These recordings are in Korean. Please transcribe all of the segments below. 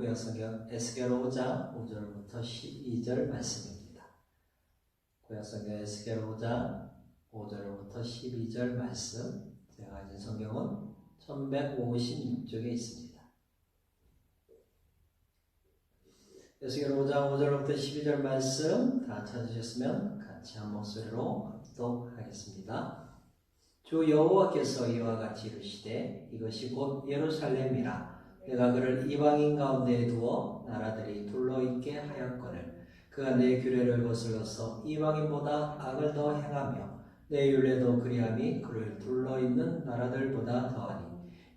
구약성경 에스겔 5장 5절부터 12절 말씀입니다. 구약성경 에스겔 5장 5절부터 12절 말씀 제가 가진 성경은 1156쪽에 있습니다. 에스겔 5장 5절부터 12절 말씀 다 찾으셨으면 같이 한 목소리로 합독하겠습니다. 주 여호와께서 이와 같이 이르시되 이것이 곧 예루살렘이라 내가 그를 이방인 가운데에 두어 나라들이 둘러있게 하였거늘 그가 내 규례를 거슬러서 이방인보다 악을 더 행하며 내 율례도 그리함이 그를 둘러있는 나라들보다 더하니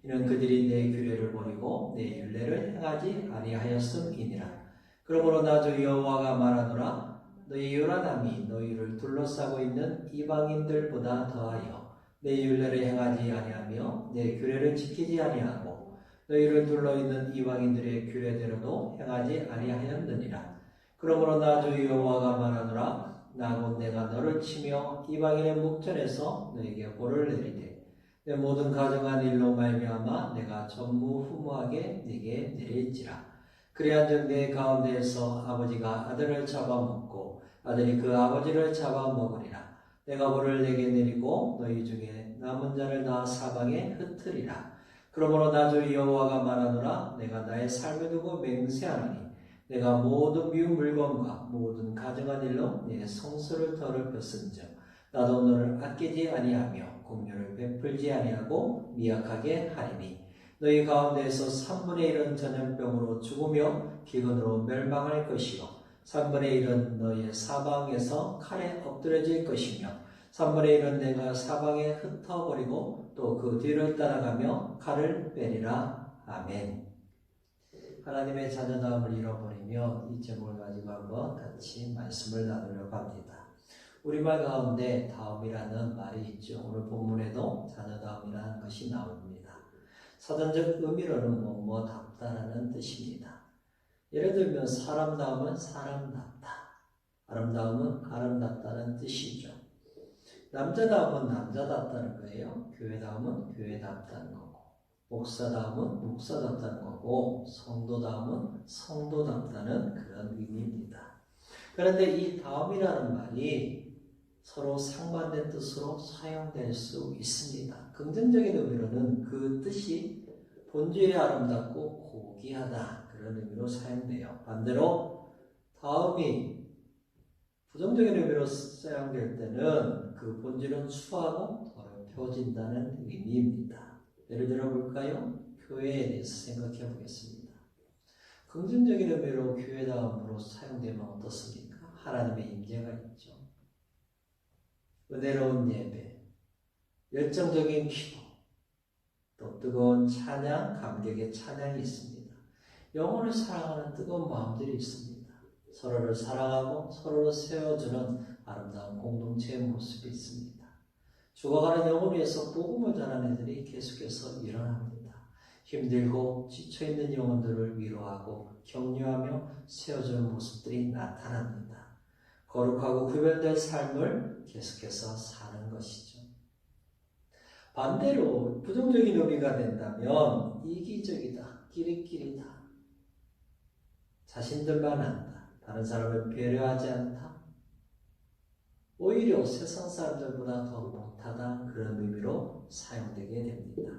이는 그들이 내 규례를 버리고 내 율례를 행하지 아니하였음이니라. 그러므로 나 주 여호와가 말하노라. 너희 요란함이 너희를 둘러싸고 있는 이방인들보다 더하여 내 율례를 행하지 아니하며 내 규례를 지키지 아니하고 너희를 둘러 있는 이방인들의 규례대로도 행하지 아니하였느니라. 그러므로 나 주 여호와가 말하노라 나곧 내가 너를 치며 이방인의 목전에서 너에게 벌을 내리되 내 모든 가정한 일로 말미암아 내가 전무 후무하게 네게 내릴지라. 그리한즉 내 가운데에서 아버지가 아들을 잡아먹고 아들이 그 아버지를 잡아먹으리라. 내가 벌을 내게 내리고 너희 중에 남은 자를 나 사방에 흩으리라. 그러므로 나주 여호와가 말하노라 내가 나의 삶을 두고 맹세하노니 내가 모든 미운 물건과 모든 가정한 일로 내 성소를 더럽혔은즉 나도 너를 아끼지 아니하며 공유를 베풀지 아니하고 미약하게 하리니 너희 가운데에서 3분의 1은 전염병으로 죽으며 기근으로 멸망할 것이요 3분의 1은 너희의 사방에서 칼에 엎드려질 것이며 3분의 1은 내가 사방에 흩어버리고 또 그 뒤를 따라가며 칼을 빼리라. 아멘. 하나님의 자녀다움을 잃어버리며 이 제목을 가지고 한번 같이 말씀을 나누려고 합니다. 우리말 가운데 다음이라는 말이 있죠. 오늘 본문에도 자녀다움이라는 것이 나옵니다. 사전적 의미로는 뭐뭐답다라는 뜻입니다. 예를 들면 사람다움은 사람답다. 아름다움은 아름답다는 뜻이죠. 남자다움은 남자답다는 거예요. 교회다움은 교회답다는 거고, 목사다움은 목사답다는 거고, 성도다움은 성도답다는 그런 의미입니다. 그런데 이 다음이라는 말이 서로 상반된 뜻으로 사용될 수 있습니다. 긍정적인 의미로는 그 뜻이 본질이 아름답고 고귀하다 그런 의미로 사용돼요. 반대로 다음이 부정적인 의미로 사용될 때는 그 본질은 수하고 더럽혀진다는 의미입니다. 예를 들어 볼까요? 교회에 대해서 생각해 보겠습니다. 긍정적인 의미로 교회 다음으로 사용되면 어떻습니까? 하나님의 임재가 있죠. 은혜로운 예배, 열정적인 기도, 또 뜨거운 찬양, 감격의 찬양이 있습니다. 영혼을 사랑하는 뜨거운 마음들이 있습니다. 서로를 사랑하고 서로를 세워주는 아름다운 공동체의 모습이 있습니다. 죽어가는 영혼 위해서 복음을 전하는 이들이 계속해서 일어납니다. 힘들고 지쳐있는 영혼들을 위로하고 격려하며 세워주는 모습들이 나타납니다. 거룩하고 구별된 삶을 계속해서 사는 것이죠. 반대로 부정적인 의미가 된다면 이기적이다, 끼리끼리다, 자신들만 한다, 다른 사람을 배려하지 않다, 오히려 세상 사람들보다 더 못하다 그런 의미로 사용되게 됩니다.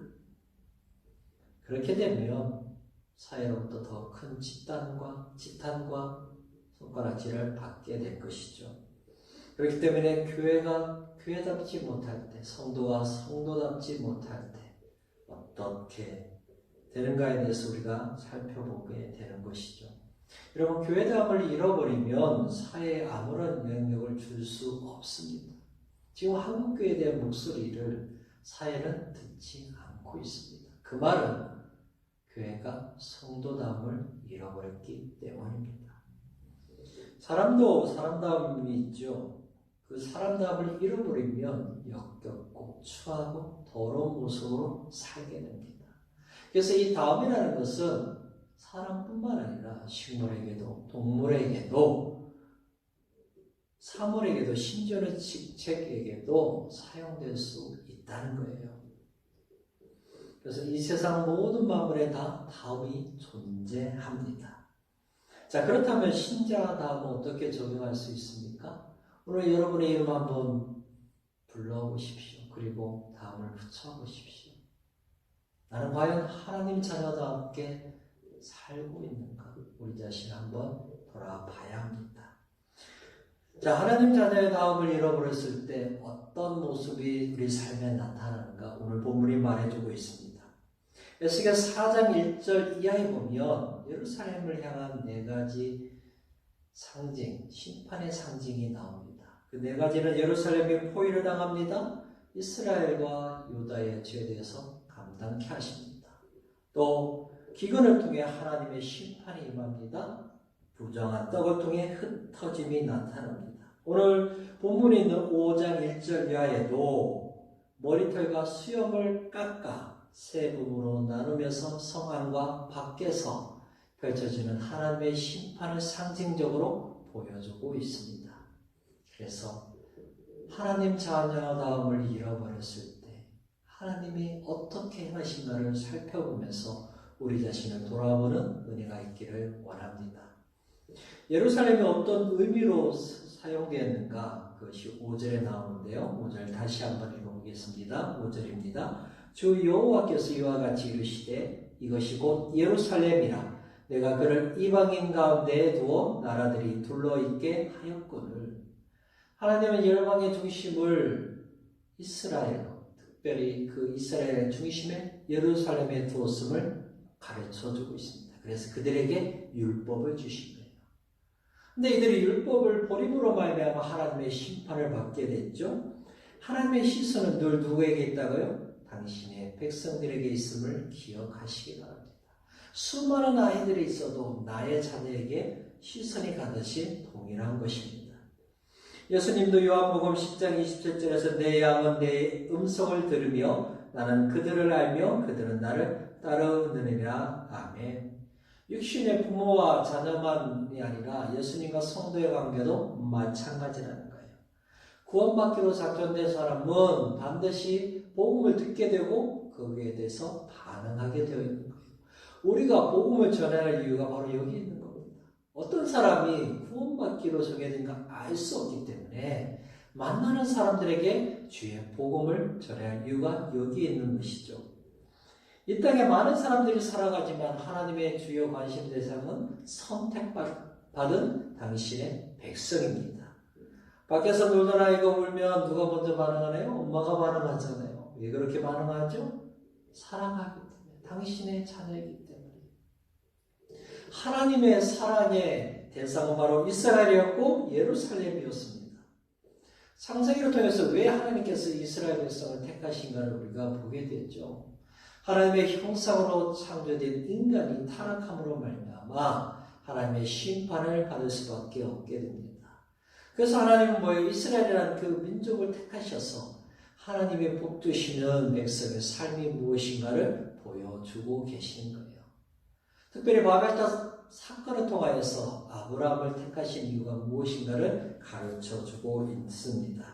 그렇게 되면 사회로부터 더 큰 집단과 지탄과 손가락질을 받게 될 것이죠. 그렇기 때문에 교회가 교회답지 못할 때, 성도가 성도답지 못할 때 어떻게 되는가에 대해서 우리가 살펴보게 되는 것이죠. 여러분 교회담을 잃어버리면 사회에 아무런 영향력을 줄 수 없습니다. 지금 한국교회에 대한 목소리를 사회는 듣지 않고 있습니다. 그 말은 교회가 성도담을 잃어버렸기 때문입니다. 사람도 사람다움이 있죠. 그 사람다움을 잃어버리면 역겹고 추하고 더러운 모습으로 살게 됩니다. 그래서 이 다음이라는 것은 사람뿐만 아니라 식물에게도 동물에게도 사물에게도 심지어는 직책에게도 사용될 수 있다는 거예요. 그래서 이 세상 모든 만물에 다 다음이 존재합니다. 자, 그렇다면 신자 다음은 어떻게 적용할 수 있습니까? 오늘 여러분의 이름 한번 불러보십시오. 그리고 다음을 붙여보십시오. 나는 과연 하나님 자녀답게 살고 있는가? 우리 자신 한번 돌아봐야 합니다. 자, 하나님 자녀의 다음을 잃어버렸을 때 어떤 모습이 우리 삶에 나타나는가? 오늘 본문이 말해주고 있습니다. 에스겔 4장 1절 이하에 보면 예루살렘을 향한 네 가지 상징, 심판의 상징이 나옵니다. 그 네 가지는 예루살렘이 포위를 당합니다. 이스라엘과 유다의 죄에 대해서 감당케 하십니다. 또 기근을 통해 하나님의 심판이 임합니다. 부정한 떡을 통해 흩어짐이 나타납니다. 오늘 본문에 있는 5장 1절 이하에도 머리털과 수염을 깎아 세 부분으로 나누면서 성 안과 밖에서 펼쳐지는 하나님의 심판을 상징적으로 보여주고 있습니다. 그래서 하나님 자녀다움을 잃어버렸을 때 하나님이 어떻게 하신가를 살펴보면서 우리 자신을 돌아보는 은혜가 있기를 원합니다. 예루살렘이 어떤 의미로 사용되었는가 그것이 5절에 나오는데요. 5절 다시 한번 읽어보겠습니다. 5절입니다. 주 여호와께서 이와 같이 이르시되 이것이 곧 예루살렘이라 내가 그를 이방인 가운데에 두어 나라들이 둘러있게 하였거늘 하나님은 열방의 중심을 이스라엘 특별히 그 이스라엘의 중심에 예루살렘에 두었음을 가르쳐 주고 있습니다. 그래서 그들에게 율법을 주신 거예요. 근데 이들이 율법을 버림으로 말미암아 하나님의 심판을 받게 됐죠. 하나님의 시선은 늘 누구에게 있다고요? 당신의 백성들에게 있음을 기억하시기 바랍니다. 수많은 아이들이 있어도 나의 자녀에게 시선이 가듯이 동일한 것입니다. 예수님도 요한복음 10장 27절에서 내 양은 내 음성을 들으며 나는 그들을 알며 그들은 나를 따르느니라. 아멘. 육신의 부모와 자녀만이 아니라 예수님과 성도의 관계도 마찬가지라는 거예요. 구원받기로 작정된 사람은 반드시 복음을 듣게 되고 거기에 대해서 반응하게 되어 있는 거예요. 우리가 복음을 전해야 할 이유가 바로 여기 있는 겁니다. 어떤 사람이 구원받기로 정해진가 알 수 없기 때문에 만나는 사람들에게 주의 복음을 전해야 할 이유가 여기 있는 것이죠. 이 땅에 많은 사람들이 살아가지만 하나님의 주요 관심 대상은 선택받은 당신의 백성입니다. 밖에서 놀던 아이가 울면 누가 먼저 반응하나요? 엄마가 반응하잖아요. 왜 그렇게 반응하죠? 사랑하기 때문에. 당신의 자녀이기 때문에. 하나님의 사랑의 대상은 바로 이스라엘이었고 예루살렘이었습니다. 창세기를 통해서 왜 하나님께서 이스라엘 백성을 택하신가를 우리가 보게 됐죠. 하나님의 형상으로 창조된 인간이 타락함으로 말미암아 하나님의 심판을 받을 수밖에 없게 됩니다. 그래서 하나님은 뭐예요? 이스라엘이라는 그 민족을 택하셔서 하나님의 복 주시는 백성의 삶이 무엇인가를 보여주고 계시는 거예요. 특별히 바벨탑 사건을 통하여서 아브라함을 택하신 이유가 무엇인가를 가르쳐 주고 있습니다.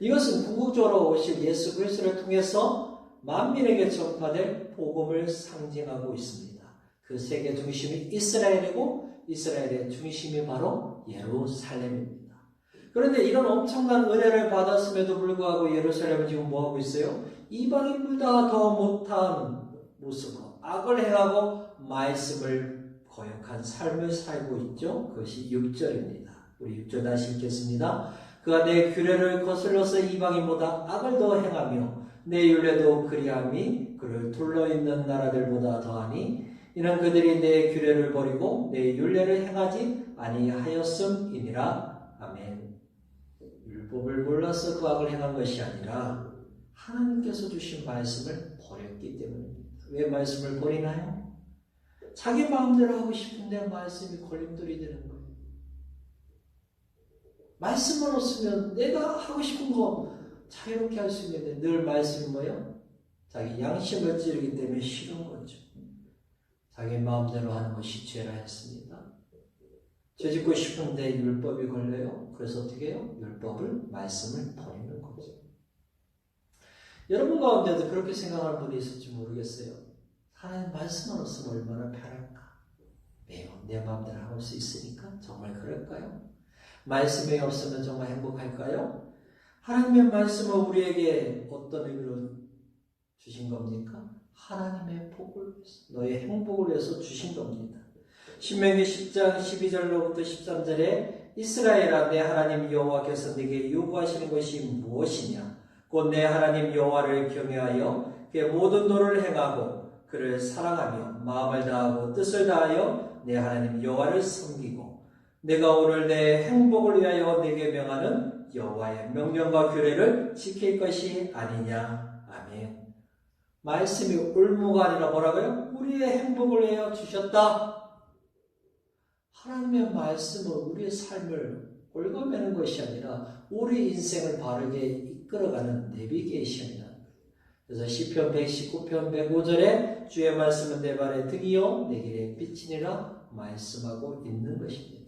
이것은 궁극적으로 오실 예수 그리스도를 통해서 만민에게 전파될 복음을 상징하고 있습니다. 그 세계 중심이 이스라엘이고 이스라엘의 중심이 바로 예루살렘입니다. 그런데 이런 엄청난 은혜를 받았음에도 불구하고 예루살렘은 지금 뭐하고 있어요? 이방인보다 더 못한 모습으로 악을 행하고 말씀을 거역한 삶을 살고 있죠. 그것이 6절입니다. 우리 6절 다시 읽겠습니다. 그가 내 규례를 거슬러서 이방인보다 악을 더 행하며 내 율례도 그리함이 그를 둘러 있는 나라들보다 더하니 이는 그들이 내 규례를 버리고 내 율례를 행하지 아니하였음이니라. 아멘. 율법을 몰라서 그 악을 행한 것이 아니라 하나님께서 주신 말씀을 버렸기 때문입니다. 왜 말씀을 버리나요? 자기 마음대로 하고 싶은데 말씀이 걸림돌이 되는 거예요. 말씀만 없으면 내가 하고 싶은 거 자유롭게 할 수 있는데 늘 말씀이 뭐예요? 자기 양심을 찌르기 때문에 싫은 거죠. 자기 마음대로 하는 것이 죄라 했습니다. 죄 짓고 싶은데 율법이 걸려요. 그래서 어떻게 해요? 율법을, 말씀을 버리는 거죠. 여러분 가운데도 그렇게 생각하는 분이 있을지 모르겠어요. 하나님 말씀만 없으면 얼마나 편할까? 매우 내 마음대로 할 수 있으니까 정말 그럴까요? 말씀이 없으면 정말 행복할까요? 하나님의 말씀은 우리에게 어떤 의미로 주신 겁니까? 하나님의 복을 위해서, 너의 행복을 위해서 주신 겁니다. 신명기 10장 12절로부터 13절에 이스라엘아 내 하나님 여호와께서 네게 요구하시는 것이 무엇이냐? 곧 내 하나님 여호와를 경외하여 그의 모든 도를 행하고 그를 사랑하며 마음을 다하고 뜻을 다하여 내 하나님 여호와를 섬기고 내가 오늘 내 행복을 위하여 내게 명하는 여호와의 명령과 규례를 지킬 것이 아니냐. 아멘. 말씀이 울무가 아니라 뭐라고요? 우리의 행복을 위하여 주셨다. 하나님의 말씀은 우리의 삶을 올가매는 것이 아니라 우리 인생을 바르게 이끌어가는 내비게이션이다. 그래서 시편 119편 105절에 주의 말씀은 내 발의 등이요 내 길의 빛이니라 말씀하고 있는 것입니다.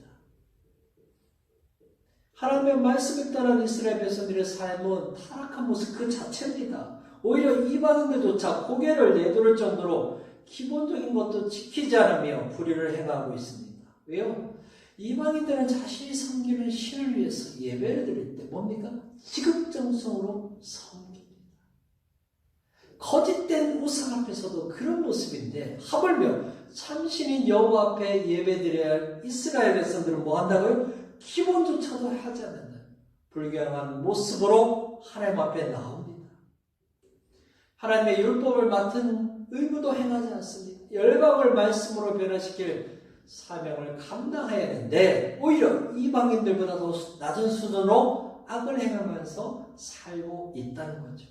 하나님의 말씀에 따른 이스라엘 백성들의 삶은 타락한 모습 그 자체입니다. 오히려 이방인들조차 고개를 내두를 정도로 기본적인 것도 지키지 않으며 불의를 행하고 있습니다. 왜요? 이방인들은 자신이 섬기는 신을 위해서 예배를 드릴 때 뭡니까? 지극정성으로 섬깁니다. 거짓된 우상 앞에서도 그런 모습인데 하물며 참신인 여호와 앞에 예배드려야 할 이스라엘 백성들은 뭐 한다고요? 기본조차도 하지 않는 불경한 모습으로 하나님 앞에 나옵니다. 하나님의 율법을 맡은 의무도 행하지 않습니다. 열방을 말씀으로 변화시킬 사명을 감당해야 되는데 오히려 이방인들보다 더 낮은 수준으로 악을 행하면서 살고 있다는 거죠.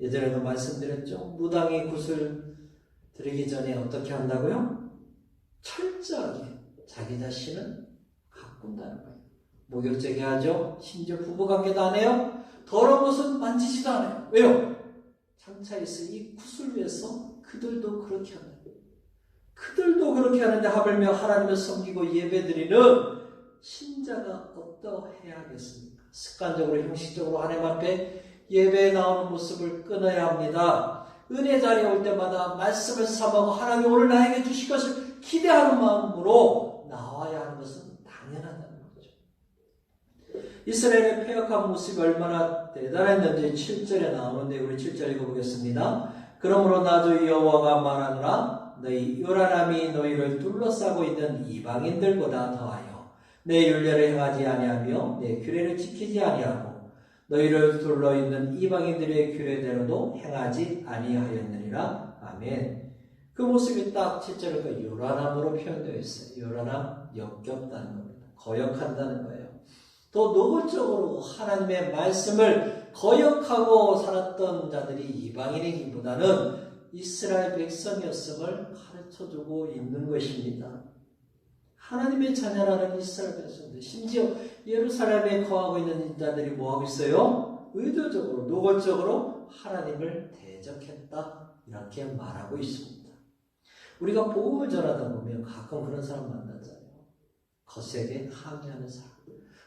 예전에도 말씀드렸죠. 무당이 굿을 드리기 전에 어떻게 한다고요? 철저하게 자기 자신은 가꾼다는 거예요. 목욕제게 하죠. 심지어 부부관계도 안 해요. 더러운 것은 만지지도 않아요. 왜요? 장차 있을 이 굿을 위해서 그들도 그렇게 한다. 그들도 그렇게 하는데 하물며 하나님을 섬기고 예배드리는 신자가 어떠해야겠습니까? 습관적으로 형식적으로 하나님 앞에 예배에 나오는 모습을 끊어야 합니다. 은혜 자리에 올 때마다 말씀을 삼하고 하나님 오늘 나에게 주실 것을 기대하는 마음으로 나와야 하는 것은 당연하다는 거죠. 이스라엘의 폐역한 모습이 얼마나 대단했는지 7절에 나오는데 우리 7절 읽어보겠습니다. 그러므로 나주 여호와가 말하노라 너희 요란함이 너희를 둘러싸고 있는 이방인들보다 더하여 내 윤례를 행하지 아니하며 내 규례를 지키지 아니하고 너희를 둘러 있는 이방인들의 규례대로도 행하지 아니하였느니라 아멘. 그 모습이 딱 7절에 그 요란함으로 표현되어 있어요. 요란함 역겹다는 겁니다. 거역한다는 거예요. 더 노골적으로 하나님의 말씀을 거역하고 살았던 자들이 이방인이기보다는 이스라엘 백성이었음을 가르쳐주고 있는 것입니다. 하나님의 자녀라는 이스라엘 백성들, 심지어 예루살렘에 거하고 있는 자들이 뭐하고 있어요? 의도적으로, 노골적으로 하나님을 대적했다. 이렇게 말하고 있습니다. 우리가 복음을 전하다 보면 가끔 그런 사람 만나잖아요. 거세게 항의하는 사람.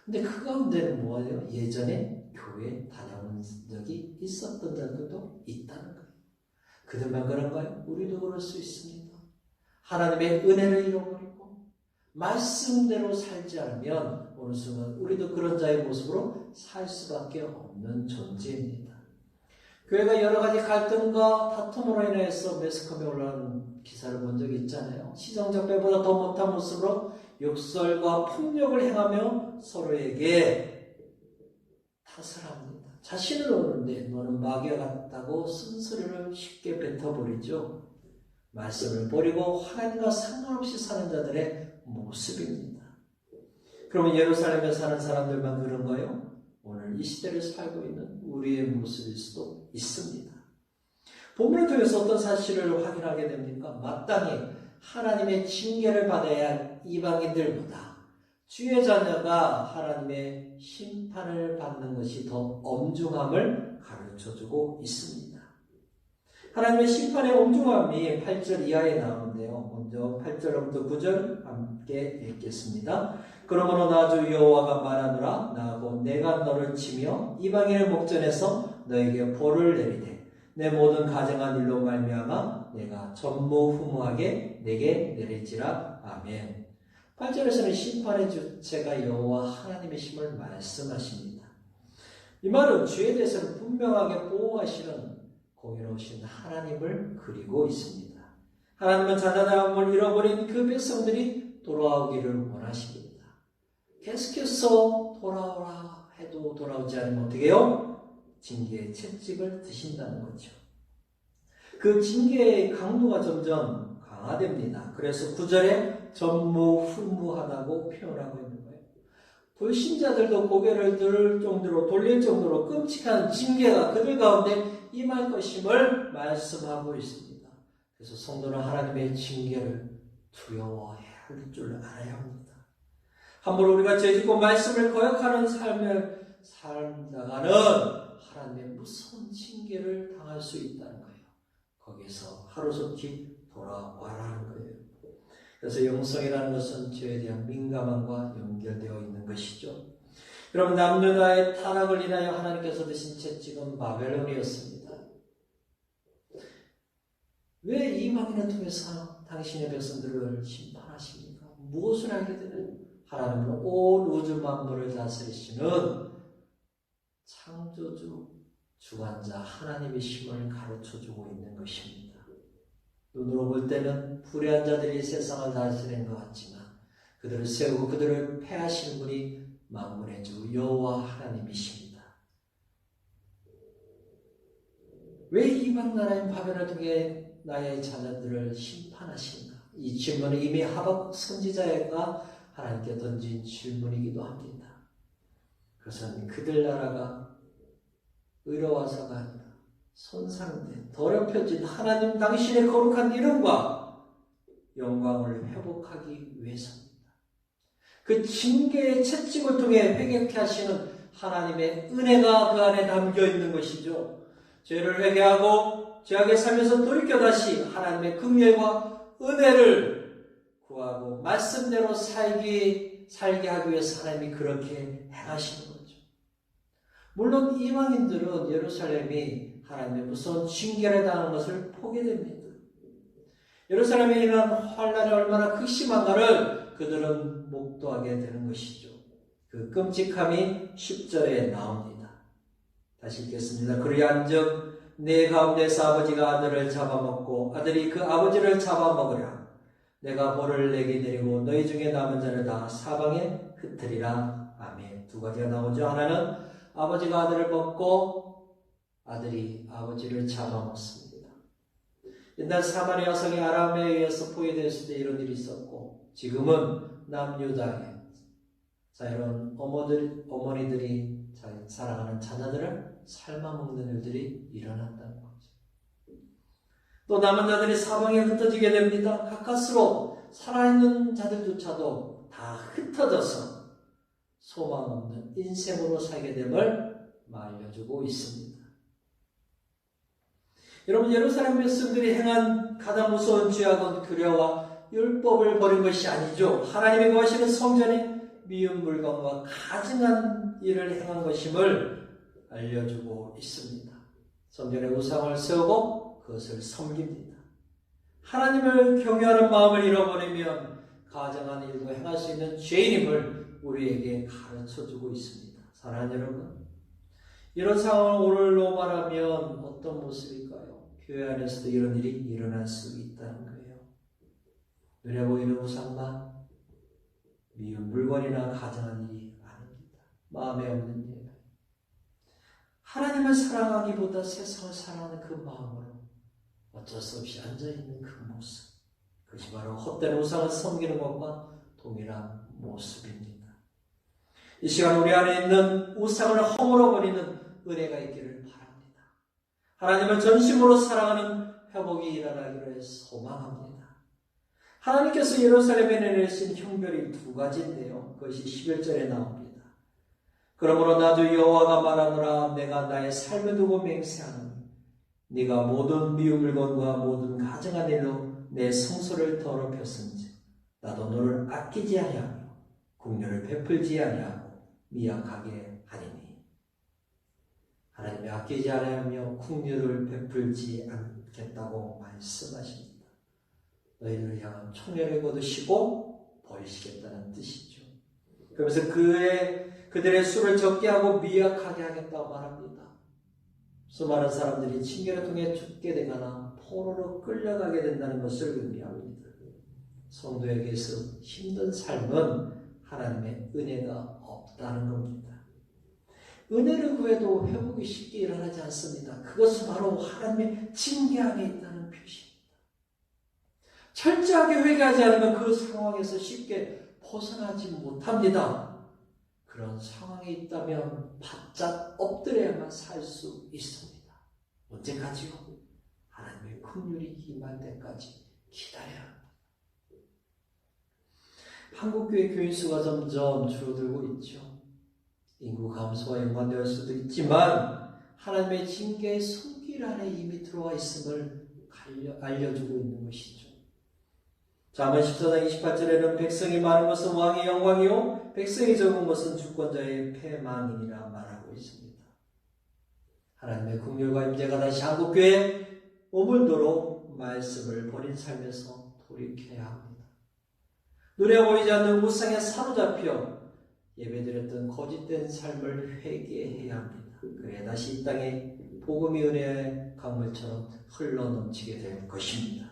근데 그 가운데는 뭐예요? 예전에 교회 다녀온 적이 있었던 자들도 있다는 거예요. 그들만 그런가요? 우리도 그럴 수 있습니다. 하나님의 은혜를 잃어버리고 말씀대로 살지 않으면 어느 순간 우리도 그런 자의 모습으로 살 수밖에 없는 존재입니다. 교회가 여러 가지 갈등과 다툼으로 인해서 매스컴에 올라오는 기사를 본 적이 있잖아요. 시정적배보다 더 못한 모습으로 욕설과 폭력을 행하며 서로에게 탓을 합니다. 자신을 오는데 너는 마귀와 같다고 쓴소리를 쉽게 뱉어버리죠. 말씀을 버리고 하나님과 상관없이 사는 자들의 모습입니다. 그러면 예루살렘에 사는 사람들만 그런 거예요? 오늘 이 시대를 살고 있는 우리의 모습일 수도 있습니다. 본문을 통해서 어떤 사실을 확인하게 됩니까? 마땅히 하나님의 징계를 받아야 할 이방인들보다 주의 자녀가 하나님의 심판을 받는 것이 더 엄중함을 가르쳐 주고 있습니다. 하나님의 심판의 엄중함이 8절 이하에 나오는데요. 먼저 8절부터 9절 함께 읽겠습니다. 그러므로 나 주 여호와가 말하노라 나고 내가 너를 치며 이방인의 목전에서 너에게 벌을 내리되 내 모든 가정한 일로 말미암아 내가 전무후무하게 내게 내릴지라 아멘. 8절에서는 심판의 주체가 여호와 하나님이심을 말씀하십니다. 이 말은 죄에 대해서는 분명하게 보호하시는 공의로우신 하나님을 그리고 있습니다. 하나님은 자다남을 잃어버린 그 백성들이 돌아오기를 원하십니다. 계속해서 돌아오라 해도 돌아오지 않으면 어떻게 해요? 징계의 채찍을 드신다는 거죠. 그 징계의 강도가 점점 강화됩니다. 그래서 구절에 전무후무하다고 표현하고 있는 거예요. 불신자들도 고개를 들 정도로 돌릴 정도로 끔찍한 징계가 그들 가운데 임할 것임을 말씀하고 있습니다. 그래서 성도는 하나님의 징계를 두려워해야 할 줄 알아야 합니다. 함부로 우리가 죄짓고 말씀을 거역하는 삶을 살다가는 하나님의 무서운 징계를 당할 수 있다는 거예요. 거기서 하루속히 돌아와라는 거예요. 그래서 영성이라는 것은 죄에 대한 민감함과 연결되어 있는 것이죠. 여러분 남유다의 타락을 인하여 하나님께서 드신 채찍은 바벨론이었습니다. 왜 이방인을 통해서 당신의 백성들을 심판하십니까? 무엇을 알게 되는 하나님은 온 우주 만물을 다스리시는 창조주 주관자 하나님이심을 가르쳐 주고 있는 것입니다. 눈으로 볼 때는 불의한 자들이 세상을 다스리는 것 같지만 그들을 세우고 그들을 패하시는 분이 만물의 주 여호와 하나님이십니다. 왜 이방 나라인 바벨을 통해 나의 자녀들을 심판하시는가? 이 질문은 이미 하박 선지자가 하나님께 던진 질문이기도 합니다. 그것은 그들 나라가 의로워서가 아니라 손상된 더럽혀진 하나님 당신의 거룩한 이름과 영광을 회복하기 위해서입니다. 그 징계의 채찍을 통해 회개케 하시는 하나님의 은혜가 그 안에 담겨 있는 것이죠. 죄를 회개하고 죄악에 살면서 돌이켜 다시 하나님의 긍휼과 은혜를 구하고 말씀대로 살기 살게 하기 위해서 하나님이 그렇게 행하시는 거죠. 물론 이방인들은 예루살렘이 하나님의 무서운 징계를 당하는 것을 보게 됩니다. 예루살렘에 일어난 환란이 얼마나 극심한가를 그들은 목도하게 되는 것이죠. 그 끔찍함이 10절에 나옵니다. 다시 읽겠습니다. 그리 한즉 내 가운데서 아버지가 아들을 잡아먹고 아들이 그 아버지를 잡아먹으랴. 내가 벌을 내게 내리고 너희 중에 남은 자를 다 사방에 흩으리라. 아멘. 두 가지가 나오죠. 하나는 아버지가 아들을 먹고 아들이 아버지를 잡아먹습니다. 옛날 사마리아 여성이 아람에 의해서 포위되었을 때 이런 일이 있었고 지금은 남유다에 자유로운 어머들, 어머니들이 사랑하는 자녀들을 삶아먹는 일들이 일어난다는 거죠. 또 남은 자들이 사방에 흩어지게 됩니다. 가까스로 살아있는 자들조차도 다 흩어져서 소망 없는 인생으로 살게 됨을 말려주고 있습니다. 여러분 예루살렘 백성들이 행한 가장 무서운 죄악은 규례와 율법을 버린 것이 아니죠. 하나님이 거하시는 성전에 미운 물건과 가증한 일을 행한 것임을 알려주고 있습니다. 성전에 우상을 세우고 그것을 섬깁니다. 하나님을 경외하는 마음을 잃어버리면 가정한 일도 행할 수 있는 죄인임을 우리에게 가르쳐주고 있습니다. 사랑하는 여러분, 이런 상황을 오늘로 말하면 어떤 모습일까요? 교회 안에서도 이런 일이 일어날 수 있다는 거예요. 눈에 보이는 우상만 미운 물건이나 가정한 일이 아닙니다. 마음에 없는 일. 하나님을 사랑하기보다 세상을 사랑하는 그 마음으로 어쩔 수 없이 앉아있는 그 모습. 그것이 바로 헛된 우상을 섬기는 것과 동일한 모습입니다. 이 시간 우리 안에 있는 우상을 허물어버리는 은혜가 있기를 바랍니다. 하나님을 전심으로 사랑하는 회복이 일어나기를 소망합니다. 하나님께서 예루살렘에 내리신 형별이 두 가지인데요. 그것이 11절에 나옵니다. 그러므로 나도 여호와가 말하노라 내가 나의 삶을 두고 맹세하노니 네가 모든 미운 물건과 모든 가정한 일로 내 성소를 더럽혔은지 나도 너를 아끼지 아니하며 국녀를 베풀지 아니하고 미약하게 하리니 하나님이 아끼지 않으며 국류를 베풀지 않겠다고 말씀하십니다. 너희들을 향한 총애를 거두시고 버리시겠다는 뜻이죠. 그러면서 그의 그들의 수를 적게 하고 미약하게 하겠다고 말합니다. 수많은 사람들이 징계를 통해 죽게 되거나 포로로 끌려가게 된다는 것을 의미합니다. 성도에게서 힘든 삶은 하나님의 은혜가 없다는 겁니다. 은혜를 구해도 회복이 쉽게 일어나지 않습니다. 그것은 바로 하나님의 징계 안에 있다는 표시입니다. 철저하게 회개하지 않으면 그 상황에서 쉽게 벗어나지 못합니다. 그런 상황에 있다면 바짝 엎드려야만 살 수 있습니다. 언제까지요? 하나님의 긍휼이 임할 때까지 기다려야 합니다. 한국교회 교인 수가 점점 줄어들고 있죠. 인구 감소와 연관되어 수도 있지만 하나님의 징계의 손길 안에 이미 들어와 있음을 알려주고 있는 것이죠. 자문 14장 28절에는 백성이 많은 것은 왕의 영광이요 백성이 적은 것은 주권자의 패망이니라 말하고 있습니다. 하나님의 국률과 임재가 다시 한국교회에 머물도록 말씀을 버린 삶에서 돌이켜야 합니다. 눈에 보이지 않는 우상에 사로잡혀 예배드렸던 거짓된 삶을 회개해야 합니다. 그래야 다시 이 땅에 복음이 은혜의 강물처럼 흘러넘치게 될 것입니다.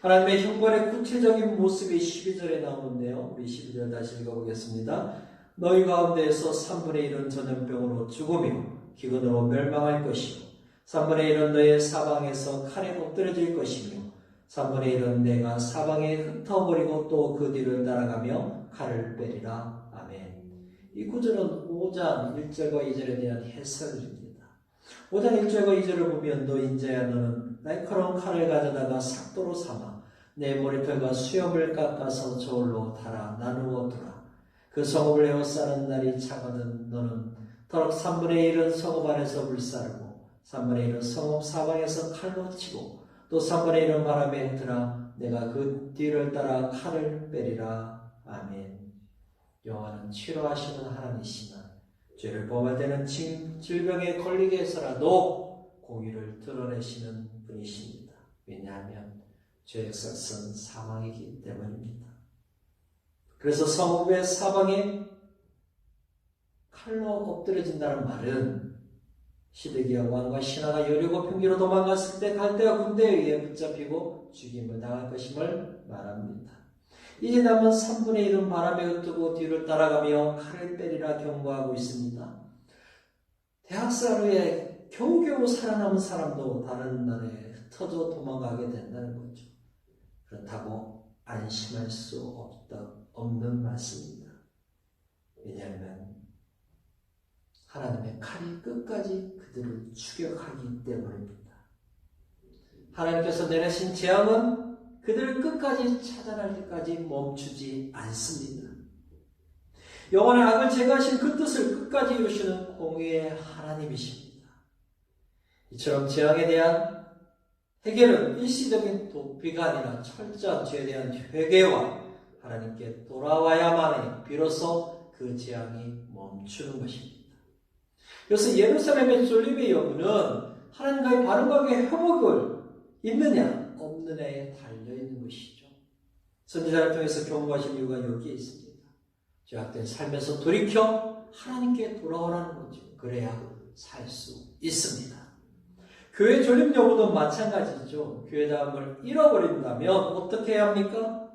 하나님의 형벌의 구체적인 모습이 12절에 나오는데요. 우리 12절 다시 읽어보겠습니다. 너희 가운데에서 3분의 1은 전염병으로 죽으며 기근으로 멸망할 것이요 3분의 1은 너의 사방에서 칼에 엎드려질 것이며 3분의 1은 내가 사방에 흩어버리고 또 그 뒤를 따라가며 칼을 빼리라. 이 구절은 5장 1절과 2절에 대한 해설입니다. 5장 1절과 2절을 보면 너 인자야 너는 날카로운 칼을 가져다가 삭도로 삼아 내 머리털과 수염을 깎아서 저울로 달아 나누어 두라. 그 성읍을 에워싸는 날이 차거든 너는 더럭 3분의 1은 성읍 안에서 불사르고 3분의 1은 성읍 사방에서 칼로 치고 또 3분의 1은 바람에 흩으라 내가 그 뒤를 따라 칼을 빼리라. 아멘. 여호와는 치료하시는 하나님이시나 죄를 범할 때는 질병에 걸리게 해서라도 공의를 드러내시는 분이십니다. 왜냐하면 죄의 삭은 사망이기 때문입니다. 그래서 성읍의 사방에 칼로 엎드려진다는 말은 시드기야 왕과 신하가 여리고 평기로 도망갔을 때 갈대와 군대에 의해 붙잡히고 죽임을 당할 것임을 말합니다. 이제 남은 3분의 1은 바람에 흩뜨고 뒤를 따라가며 칼을 빼리라 경고하고 있습니다. 대학살 후에 겨우겨우 살아남은 사람도 다른 나라에 흩어져 도망가게 된다는 거죠. 그렇다고 안심할 수 없다, 없는 말씀입니다. 왜냐하면 하나님의 칼이 끝까지 그들을 추격하기 때문입니다. 하나님께서 내리신 재앙은 그들을 끝까지 차단할 때까지 멈추지 않습니다. 영원의 악을 제거하신 그 뜻을 끝까지 이루시는 공의의 하나님이십니다. 이처럼 재앙에 대한 해결은 일시적인 도피가 아니라 철저한 죄에 대한 회개와 하나님께 돌아와야만 해 비로소 그 재앙이 멈추는 것입니다. 그래서 예루살렘의 쏠림의 여부는 하나님과의 바른 관계 회복을 있느냐 없느냐에 달려있는 것이죠. 선지자를 통해서 경고하신 이유가 여기에 있습니다. 죄악된 삶에서 돌이켜 하나님께 돌아오라는 거죠. 그래야 살 수 있습니다. 교회 졸림 여부도 마찬가지죠. 교회다움을 잃어버린다면 어떻게 해야 합니까?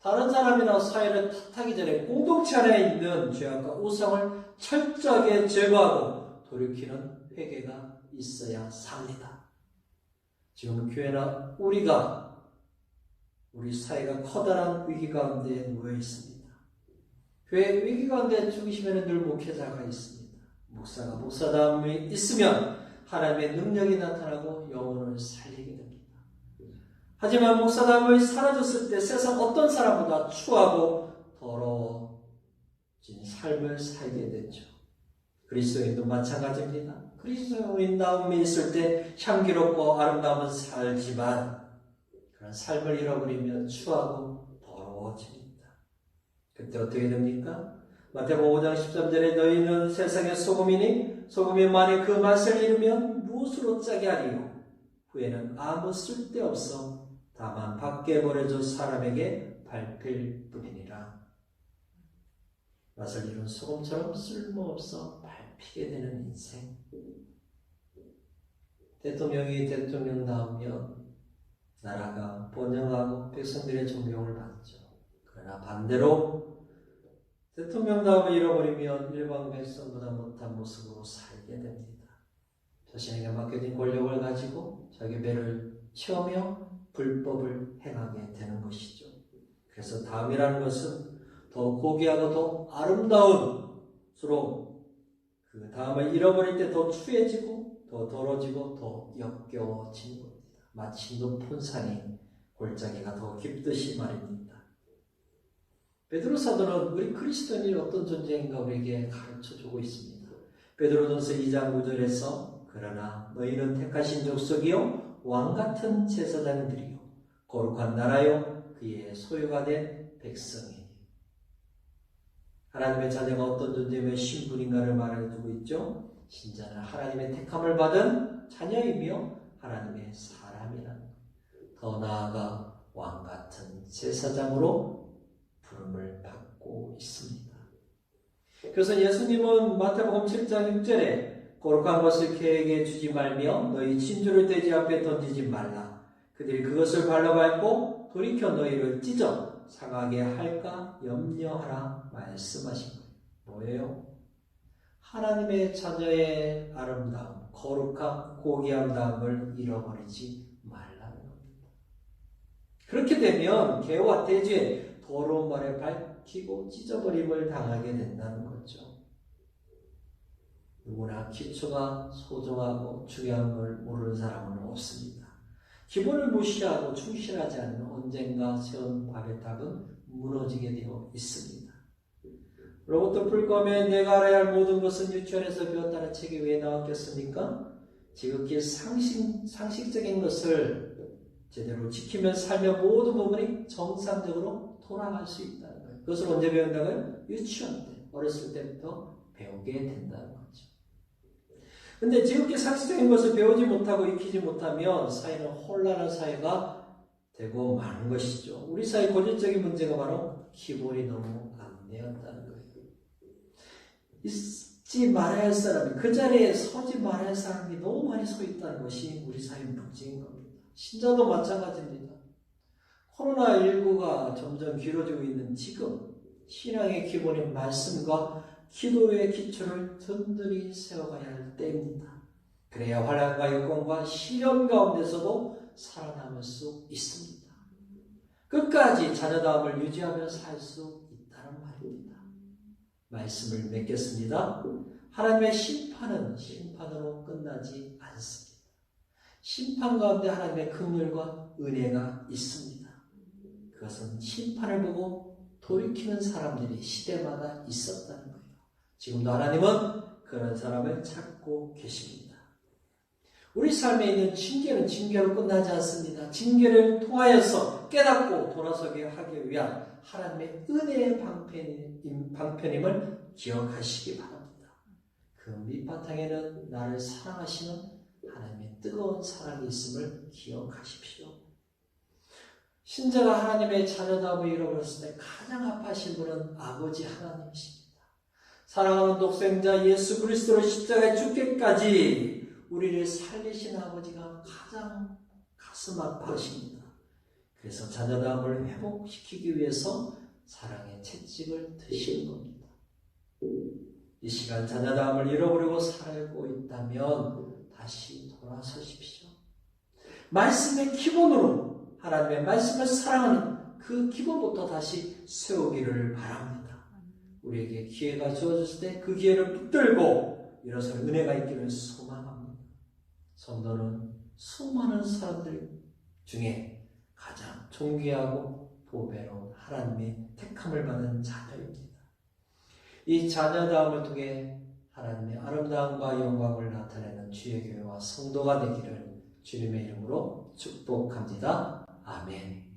다른 사람이나 사회를 탓하기 전에 공동체 안에 있는 죄악과 우상을 철저하게 제거하고 돌이키는 회개가 있어야 삽니다. 지금 교회나 우리가 우리 사회가 커다란 위기 가운데 놓여 있습니다. 교회 위기 가운데 죽으시면 늘 목회자가 있습니다. 목사가 목사다움이 있으면 하나님의 능력이 나타나고 영혼을 살리게 됩니다. 하지만 목사다움이 사라졌을 때 세상 어떤 사람보다 추하고 더러워진 삶을 살게 되죠. 그리스도인도 마찬가지입니다. 그리스도인다움이 있을 때 향기롭고 아름다움은 살지만 그런 삶을 잃어버리면 추하고 더러워집니다. 그때 어떻게 됩니까? 마태복음 5장 13절에 너희는 세상의 소금이니 소금이 만일 그 맛을 잃으면 무엇으로 짜게 하리요 후에는 아무 쓸데없어 다만 밖에 버려져 사람에게 밟힐 뿐이니라 맛을 잃은 소금처럼 쓸모없어 밟히게 되는 인생 대통령이 대통령 나오면 나라가 번영하고 백성들의 존경을 받죠. 그러나 반대로 대통령다움을 잃어버리면 일반 백성보다 못한 모습으로 살게 됩니다. 자신에게 맡겨진 권력을 가지고 자기 배를 채우며 불법을 행하게 되는 것이죠. 그래서 다음이라는 것은 더 고귀하고 더 아름다운수록 그 다음을 잃어버릴 때 더 추해지고 더 더러지고 더 역겨워지는 겁니다. 마치 높은 산이 골짜기가 더 깊듯이 말입니다. 베드로 사도는 우리 그리스도인이 어떤 존재인가 우리에게 가르쳐 주고 있습니다. 베드로전서 2장 9절에서 그러나 너희는 택하신 족속이요 왕 같은 제사장들이요 거룩한 나라요 그의 소유가 된 백성이니 하나님의 자녀가 어떤 존재며 신분인가를 말해 두고 있죠. 신자는 하나님의 택함을 받은 자녀이며 하나님의 사람이라는 것. 더 나아가 왕 같은 제사장으로 부름을 받고 있습니다. 그래서 예수님은 마태복음 7장 6절에 거룩한 것을 계획에 주지 말며 너희 친주를 돼지 앞에 던지지 말라. 그들이 그것을 발라밟고 돌이켜 너희를 찢어 상하게 할까 염려하라 말씀하신 거예요. 뭐예요? 하나님의 자녀의 아름다움, 거룩함, 고귀함다움을 잃어버리지 말라는 겁니다. 그렇게 되면 개와 돼지의 더러운 말에 밝히고 찢어버림을 당하게 된다는 거죠. 누구나 기초가 소중하고 중요한 걸 모르는 사람은 없습니다. 기본을 무시하고 충실하지 않으면 언젠가 세운 바벨탑은 무너지게 되어 있습니다. 로봇도 풀거면 내가 알아야 할 모든 것은 유치원에서 배웠다는 책이 왜 나왔겠습니까? 지극히 상식, 상식적인 것을 제대로 지키면 살면 모든 부분이 정상적으로 돌아갈 수 있다는 거예요. 그것을 언제 배운다고요? 유치원 때, 어렸을 때부터 배우게 된다는 거죠. 근데 지극히 상식적인 것을 배우지 못하고 익히지 못하면 사회는 혼란한 사회가 되고 마는 것이죠. 우리 사회 고질적인 문제가 바로 기본이 너무 안 되었다는. 있지 말아야 할 사람이, 그 자리에 서지 말아야 할 사람이 너무 많이 서 있다는 것이 우리 사회 문제인 겁니다. 신자도 마찬가지입니다. 코로나19가 점점 길어지고 있는 지금, 신앙의 기본인 말씀과 기도의 기초를 든든히 세워가야 할 때입니다. 그래야 환란과 여건과 시련 가운데서도 살아남을 수 있습니다. 끝까지 자녀다움을 유지하며 살 수. 말씀을 맺겠습니다. 하나님의 심판은 심판으로 끝나지 않습니다. 심판 가운데 하나님의 긍휼과 은혜가 있습니다. 그것은 심판을 보고 돌이키는 사람들이 시대마다 있었다는 거예요. 지금도 하나님은 그런 사람을 찾고 계십니다. 우리 삶에 있는 징계는 징계로 끝나지 않습니다. 징계를 통하여서 깨닫고 돌아서게 하기 위한 하나님의 은혜의 방편임, 방편임을 기억하시기 바랍니다. 그 밑바탕에는 나를 사랑하시는 하나님의 뜨거운 사랑이 있음을 기억하십시오. 신자가 하나님의 자녀다움을 잃어버렸을 때 가장 아파하신 분은 아버지 하나님이십니다. 사랑하는 독생자 예수 그리스도로 십자가에 죽기까지 우리를 살리신 아버지가 가장 가슴 아파하십니다. 그래서 자녀다움을 회복시키기 위해서 사랑의 채찍을 드시는 겁니다. 이 시간 자녀다움을 잃어버리고 살고 있다면 다시 돌아서십시오. 말씀의 기본으로 하나님의 말씀을 사랑하는 그 기본부터 다시 세우기를 바랍니다. 우리에게 기회가 주어졌을 때 그 기회를 붙들고 일어서 은혜가 있기를 소망합니다. 성도는 수많은 사람들 중에 가장 존귀하고 보배로운 하나님의 택함을 받은 자녀입니다. 이 자녀다움을 통해 하나님의 아름다움과 영광을 나타내는 주의 교회와 성도가 되기를 주님의 이름으로 축복합니다. 아멘.